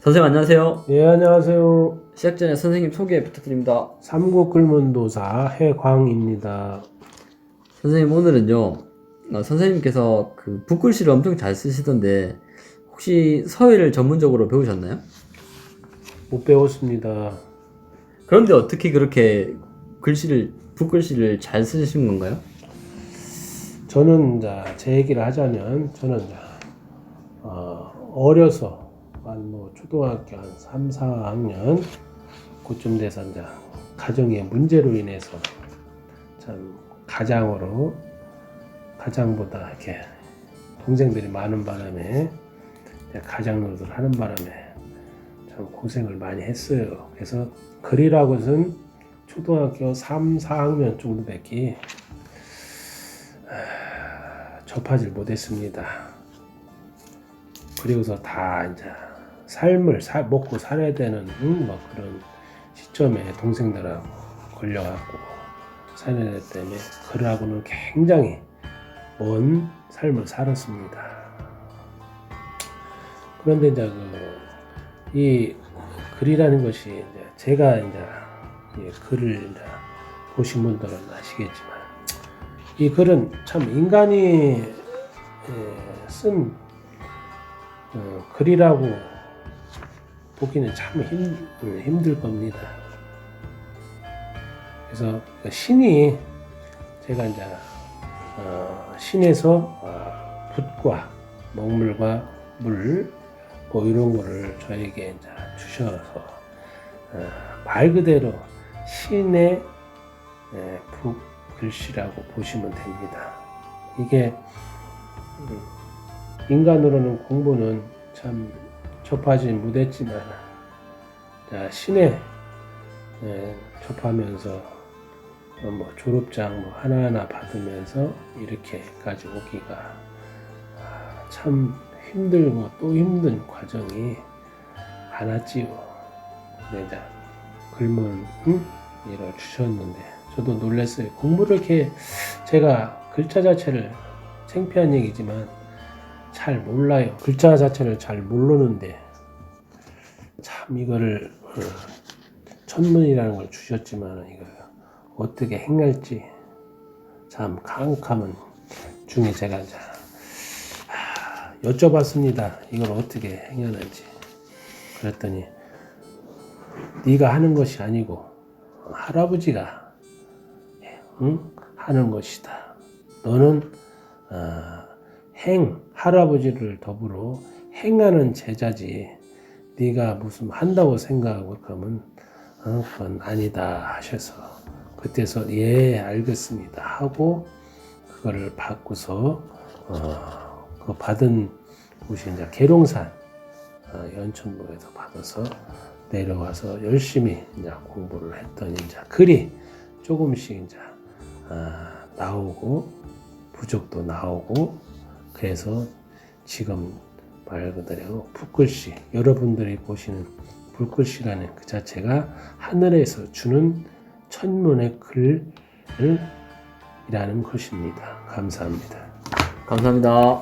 선생님 안녕하세요. 예, 안녕하세요. 시작 전에 선생님 소개 부탁드립니다. 삼국 글문도사 해광입니다. 선생님 오늘은요. 어, 선생님께서 그 붓글씨를 엄청 잘 쓰시던데 혹시 서예를 전문적으로 배우셨나요? 못 배웠습니다. 그런데 어떻게 그렇게 글씨를 붓글씨를 잘 쓰신 건가요? 저는 이제 제 얘기를 하자면 저는 이제 어, 어려서 한 뭐 초등학교 한 3, 4학년 그쯤 돼서 이제 가정의 문제로 인해서 참 가장으로 가장보다 이렇게 동생들이 많은 바람에 가장 노릇을 하는 바람에 참 고생을 많이 했어요. 그래서 글이라고는 초등학교 3, 4학년 정도밖에 아, 접하지 못했습니다. 그리고서 다 이제 삶을 사- 먹고 살아야 되는 음, 뭐 그런 시점에 동생 들하고 걸려갖고 살아야 되기 때문에 글하고는 굉장히 먼 삶을 살았습니다. 그런데 이제 그 이 글이라는 것이 이제 제가 이제 이 글을 이제 보신 분들은 아시겠지만 이 글은 참 인간이 에, 쓴 어, 글이라고 보기는 참 힘, 음, 힘들 겁니다. 그래서 그 신이 제가 이제 어, 신에서 어, 붓과 먹물과 물, 뭐 이런 거를 저에게 이제 주셔서 어, 말 그대로 신의 에, 붓 글씨라고 보시면 됩니다. 이게 음, 인간으로는 공부는 참 접하지 못했지만 자, 신에 에, 접하면서 어, 뭐 졸업장 뭐 하나하나 받으면서 이렇게까지 오기가 아, 참 힘들고 또 힘든 과정이 많았지요. 네, 자, 글문 음? 이를 주셨는데 저도 놀랐어요. 공부를 이렇게 제가 글자 자체를 창피한 얘기지만 잘 몰라요. 글자 자체를 잘 모르는데 참 이거를 어, 천문이라는 걸 주셨지만 이걸 어떻게 행할지 참 캄캄한 중에 제가 이제 하, 여쭤봤습니다. 이걸 어떻게 행하는지 그랬더니 네가 하는 것이 아니고 할아버지가 응? 하는 것이다. 너는 어, 행 할아버지를 더불어 행하는 제자지 네가 무슨 한다고 생각하고 그러면 어, 그건 아니다 하셔서 그때서 예 알겠습니다 하고 그거를 받고서 어, 그 받은 곳이 이제 계룡산 어, 연천부에서 받아서 내려와서 열심히 이제 공부를 했더니 이제 글이 조금씩 이제 아, 나오고 부족도 나오고 그래서 지금 말 그대로 붓글씨 여러분들이 보시는 붓글씨라는 그 자체가 하늘에서 주는 천문의 글을 이라는 것입니다. 감사합니다. 감사합니다.